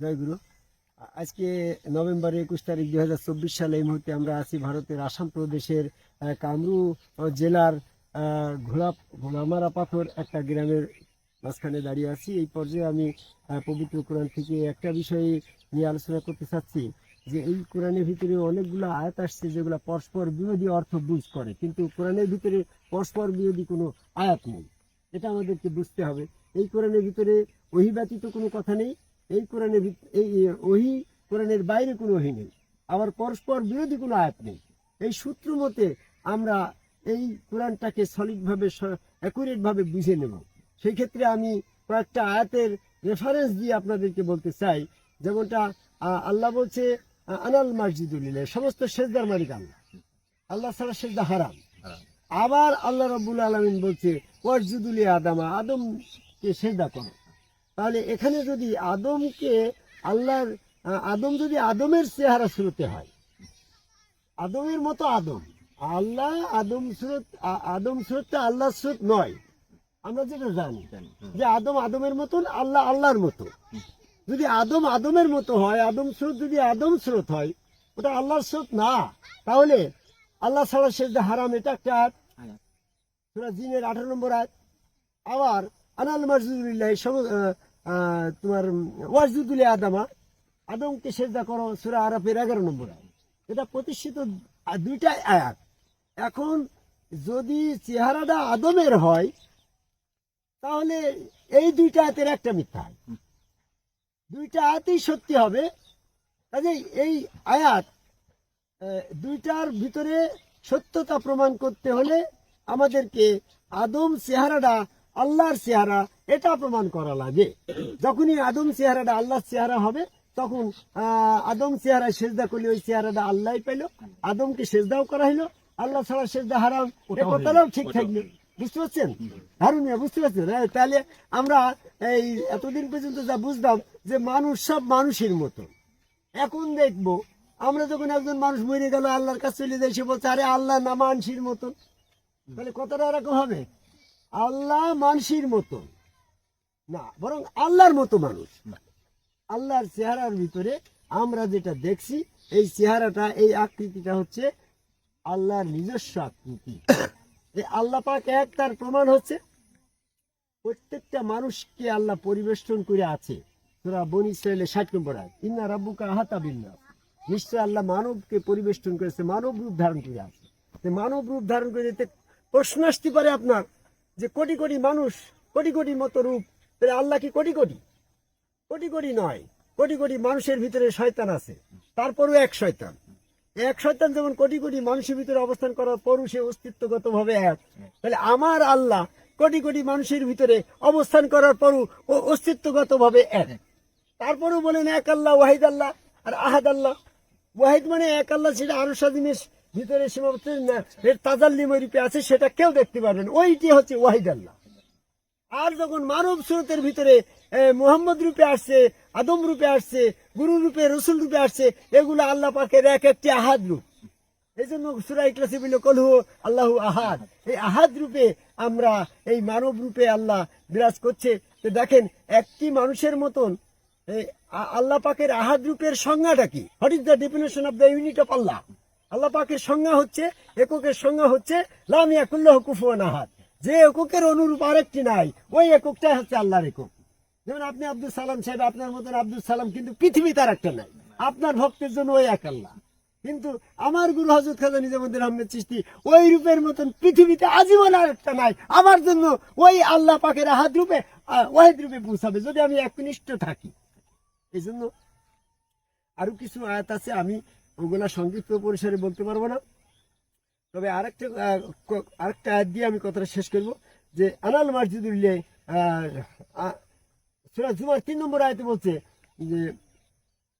জয়গুরু আজকে নভেম্বর একুশ তারিখ দুই হাজার চব্বিশ সালে এই মুহূর্তে আমরা আছি ভারতের আসাম প্রদেশের কামরু জেলার ঘোড়া ঘোড়ামারা পাথর একটা গ্রামের মাঝখানে দাঁড়িয়ে আছি। এই পর্যায়ে আমি পবিত্র কোরআন থেকে একটা বিষয়ে নিয়ে আলোচনা করতে চাচ্ছি যে এই কোরআনের ভিতরে অনেকগুলো আয়াত আসছে যেগুলো পরস্পর বিরোধী অর্থ বুঝ করে, কিন্তু কোরআনের ভিতরে পরস্পর বিরোধী কোনো আয়াত নেই। এটা আমাদেরকে বুঝতে হবে। এই কোরআনের ভিতরে ওহি ব্যতীত কোনো কথা নেই। এই কোরআনের এই ওহি কোরআনের বাইরে কোনো ওহি নেই। আবার পরস্পর বিরোধী কোনো আয়াত নেই। এই সূত্র মতে আমরা এই কোরআনটাকে সলিডভাবে অ্যাকুরেটভাবে বুঝে নেব। সেই ক্ষেত্রে আমি কয়েকটা আয়াতের রেফারেন্স দিয়ে আপনাদেরকে বলতে চাই। যেমনটা আল্লাহ বলছে আনাল মাসজিদুল্লিল্লাহ সমস্ত সেজদার মালিক আল্লাহ আল্লাহ ছাড়া সেজদা হারাম। আবার আল্লাহ রব্বুল আলমিন বলছে ওয়ারজুদুলি আদামা আদমকে সেজদা করো। তাহলে এখানে যদি আদমকে আল্লাহর আদম যদি আদমের চেহারা স্রোতে হয় আদমের মতো আদম আল্লাহ আদম স্রোত আদম স্রোতটা আল্লাহর স্রোত নয়। আমরা যেটা জানি যে আদম আদমের মতন আল্লাহ আল্লাহর মতো। যদি আদম আদমের মতো হয় আদম স্রোত যদি আদম স্রোত হয় ওটা আল্লাহর স্রোত না। তাহলে আল্লাহ ছাড়া সেজদা হারাম এটা একটা। জিনের আঠারো নম্বর আয়াত। আবার আনাল মাসজুদুল্লাহ তোমার ওয়াজুদুল আদামা, আদমকে সেজদা করো, সুরা আরাফের এগারো নম্বর। এটা প্রতিষ্ঠিত আ- দুইটা আয়াত। এখন যদি চেহারাটা আদমের হয়, তাহলে এই দুইটা আয়াতের একটা মিথ্যা। দুইটা আয়াতই সত্যি হবে। কাজেই এই আয়াত দুইটার ভিতরে সত্যতা প্রমাণ করতে হলে আমাদেরকে আদম চেহারাটা আল্লাহর চেহারা এটা প্রমাণ করা লাগে। যখনই আদম চেহারাটা আল্লাহর চেহারা হবে তখন আদম চেহারা সেজদা করলে ওই চেহারাটা আল্লাহ পেল আদমকে সেজদাও করা হলো আল্লাহ ছাড়া সেজদা হারাম কথাটাও ঠিক থাকল বুঝতে পারছেন? হারুনিয়া বুঝতে পারছেন? তাহলে আমরা এই এতদিন পর্যন্ত যা বুঝতাম যে মানুষ সব মানুষের মতো। এখন দেখব আমরা যখন একজন মানুষ মরে গেল আল্লাহর কাছে চলে যাই সে বলছে আরে আল্লাহ না মানসির মতন। তাহলে কথাটা এরকম হবে? আল্লাহ মানসির মতন না বরং আল্লাহর মতো মানুষ। আল্লাহর চেহারার ভিতরে আমরা যেটা দেখছি এই চেহারাটা এই আকৃতিটা হচ্ছে আল্লাহর নিজস্ব আকৃতি। এই আল্লাহ পাক এক তার প্রমাণ হচ্ছে প্রত্যেকটা মানুষকে আল্লাহ পরিবেষ্টন করে আছে। তোরা বন ইসরায়েলের ষাট নম্বর আয় ইন্না রাব্বুকা আহাতা বিল্লাহ নিশ্চয় আল্লাহ মানবকে পরিবেষ্টন করেছে মানব রূপ ধারণ করে আছে। মানব রূপ ধারণ করে যেতে প্রশ্ন আসতে পারে আপনার যে কোটি কোটি মানুষ কোটি কোটি মতো রূপ, তাহলে আল্লাহ কি কোটি কোটি? কোটি কোটি নয়, কোটি কোটি মানুষের ভিতরে শয়তান আছে, তারপরেও এক শয়তান। এক শয়তান যেমন কোটি কোটি মানুষের ভিতরে অবস্থান করার পরও সে অস্তিত্বগত ভাবে এক। তাহলে আমার আল্লাহ কোটি কোটি মানুষের ভিতরে অবস্থান করার পরও ও অস্তিত্বগত ভাবে এক। তারপরেও বলেন, এক আল্লাহ, ওয়াহিদ আল্লাহ আর আহাদ আল্লাহ। ওয়াহিদ মানে এক আল্লাহ, সেটা আরও স্বাধীনের ভিতরে সীমাবদ্ধ না, এর তাজাল্লিম রূপে আছে, সেটা কেউ দেখতে পারবেন ওইটি হচ্ছে ওয়াহিদ আল্লাহ আর যখন মানব স্রোতের ভিতরে মোহাম্মদ রূপে আসছে, আদম রূপে আসছে, গুরু রূপে, রসুল রূপে আসছে, এগুলো আল্লাহ পাকের এক একটি আহাদ রূপ। এই জন্য সুরাই ক্লাসে বলল, কলহু আল্লাহ আহাদ। এই আহাদ রূপে আমরা এই মানব রূপে আল্লাহ বিরাজ করছে। তো দেখেন, একটি মানুষের মতন আল্লাহ পাকের আহাদ রূপের সংজ্ঞাটা কি? What is the definition of the unit of Allah Allah পাকের সংজ্ঞা হচ্ছে, এককের সংজ্ঞা হচ্ছে লামিয়া কুল্লাহ কুফুয়ান আহাদ। যে এককের অনুরূপ আরেকটি নাই, ওই এককটাই হচ্ছে আল্লাহর একক। যেমন আপনি আব্দুল সালাম সাহেব, আপনার মতন আব্দুল সালাম কিন্তু পৃথিবী তার একটা নাই। আপনার ভক্তের জন্য ওই এক আল্লাহ। কিন্তু আমার গুরু হজরত খাজা নিজামুদ্দিন আহমেদ চিস্তি ওই রূপের মতন পৃথিবীতে আজীবন আর একটা নাই। আমার জন্য ওই আল্লাহ পাকের হাত রূপে ওয়াহিদ রূপে পৌঁছাবে যদি আমি একনিষ্ঠ থাকি। এই জন্য আরও কিছু আয়াত আছে, আমি ওগুলা সংক্ষিপ্ত পরিসরে বলতে পারব না। তবে আরেকটা আরেকটা আয়াত দিয়ে আমি কথাটা শেষ করব যে, আনাল জুমার তিন নম্বর আয়তে বলছে যে,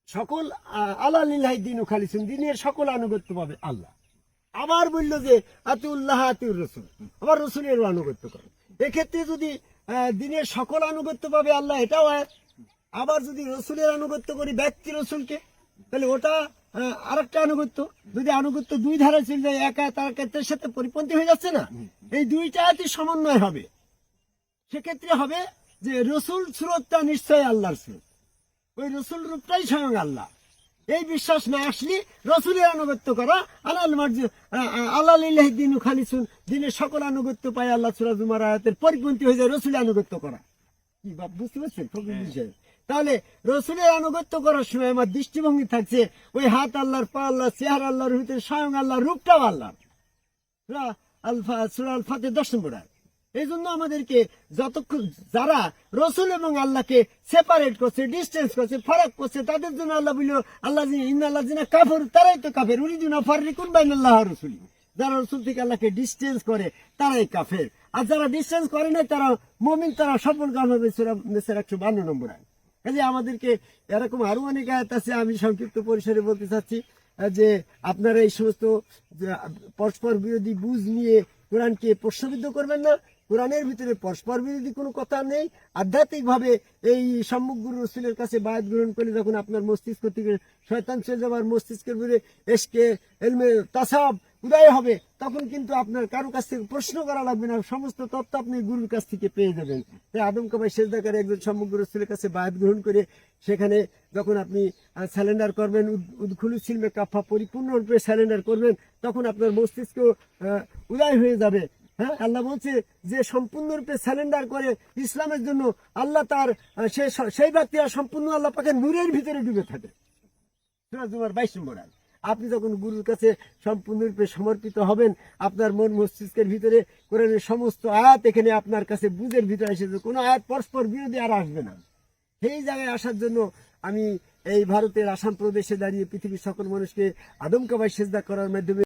সকল আল্লাহ লিল্লাহ দিন খালিসুন, দিনের সকল আনুগত্য পাবে আল্লাহ। আবার বলল যে আতিউল্লাহ আতিউর রসুল, আবার রসুলের আনুগত্য করে। এক্ষেত্রে যদি দিনের সকল আনুগত্য পাবে আল্লাহ, এটাও আয়াত। আবার যদি রসুলের আনুগত্য করি ব্যক্তি রসুলকে, তাহলে ওটা আরেকটা আনুগত্য। যদি আনুগত্য দুই ধারা চলে যায় একা তার ক্ষেত্রের সাথে পরিপন্থী হয়ে যাচ্ছে না। এই দুইটা আয়াতই সমন্বয় হবে। সেক্ষেত্রে হবে যে রসুল স্রোতটা নিশ্চয়ই আল্লাহর স্রোত। ওই রসুল রূপটাই স্বয়ং আল্লাহ। এই বিশ্বাস না আসলে রসুলের আনুগত্য করা আলাল মার্জি আল্লাহ দিন খালিসুন। দিনের সকল আনুগত্য পায় আল্লাহ সুরাজুমার আয়াতের পরিপন্থী হয়ে যায় রসুলের আনুগত্য করা। কি বাপ বুঝতে পারছেন? বিষয়? তাহলে রসুলের আনুগত্য করার সময় আমার দৃষ্টিভঙ্গি থাকছে, ওই হাত আল্লাহর পা আল্লাহ চেহারা আল্লাহর ভিতরে স্বয়ং আল্লাহর রূপটাও আল্লাহ আলফা, সুরা আল ফাতে দশ নম্বর আয়াত। এই জন্য আমাদেরকে যতক্ষণ যারা রসুল এবং আল্লাহকে সেপারেট করছে ডিস্টেন্স করছে, ফারাক করছে, তাদের জন্য আল্লাহ বলল, আল্লাহ ইন্নাল্লাহ জিনা কাফর, তারাই তো কাফের। উরিদুনা ফারিকুন বাইন আল্লাহ রসুল। যারা রসুল থেকে আল্লাহকে ডিস্টেন্স করে, তারাই কাফের। আর যারা ডিস্টেন্স করে না তারা মমিন তারা সফল কাম হবে একশো বান্ন নম্বর আয় কাজে আমাদেরকে এরকম আরও অনেক আয়াত আছে, আমি সংক্ষিপ্ত পরিসরে বলতে চাচ্ছি যে আপনারা এই সমস্ত পরস্পর বিরোধী বুঝ নিয়ে কোরআনকে প্রশ্নবিদ্ধ করবেন না। কোরআনের ভিতরে পরস্পর বিরোধী কোনো কথা নেই। আধ্যাত্মিক ভাবে এই সম্মুখ রসুলের কাছে বায়াত গ্রহণ করলে যখন আপনার মস্তিষ্ক থেকে শয়তান চলে যাবার মস্তিষ্কের ভিতরে এসকে এলমে তাসাব উদয় হবে তখন কিন্তু আপনার কারও কাছ থেকে প্রশ্ন করা লাগবে না, সমস্ত তথ্য আপনি গুরুর কাছ থেকে পেয়ে যাবেন। তাই আদম কাবাই শেষদাকার একজন সমগ্র রসুলের কাছে বায়াত গ্রহণ করে সেখানে যখন আপনি স্যালেন্ডার করবেন, উদ- উদ্খুলু সিলমে কাফা পরিপূর্ণরূপে স্যালেন্ডার করবেন, তখন আপনার মস্তিষ্ক উদয় হয়ে যাবে। হ্যাঁ আল্লাহ বলছে যে সম্পূর্ণরূপে স্যালেন্ডার করে ইসলামের জন্য আল্লাহ তার সেই ব্যক্তিরা সম্পূর্ণ আল্লাহ পাকে নূরের ভিতরে ডুবে থাকে। সুরাজ তোমার বাইশ নম্বর আয়াত। আপনি যখন গুরুর কাছে সম্পূর্ণরূপে সমর্পিত হবেন, আপনার মন মস্তিষ্কের ভিতরে কোরআনের সমস্ত আয়াত এখানে আপনার কাছে বুঝের ভিতরে এসেছে কোনো আয়াত পরস্পর বিরোধী আর আসবে না। সেই জায়গায় আসার জন্য আমি এই ভারতের আসাম প্রদেশে দাঁড়িয়ে পৃথিবীর সকল মানুষকে আদমকাবাই সেজদা করার মাধ্যমে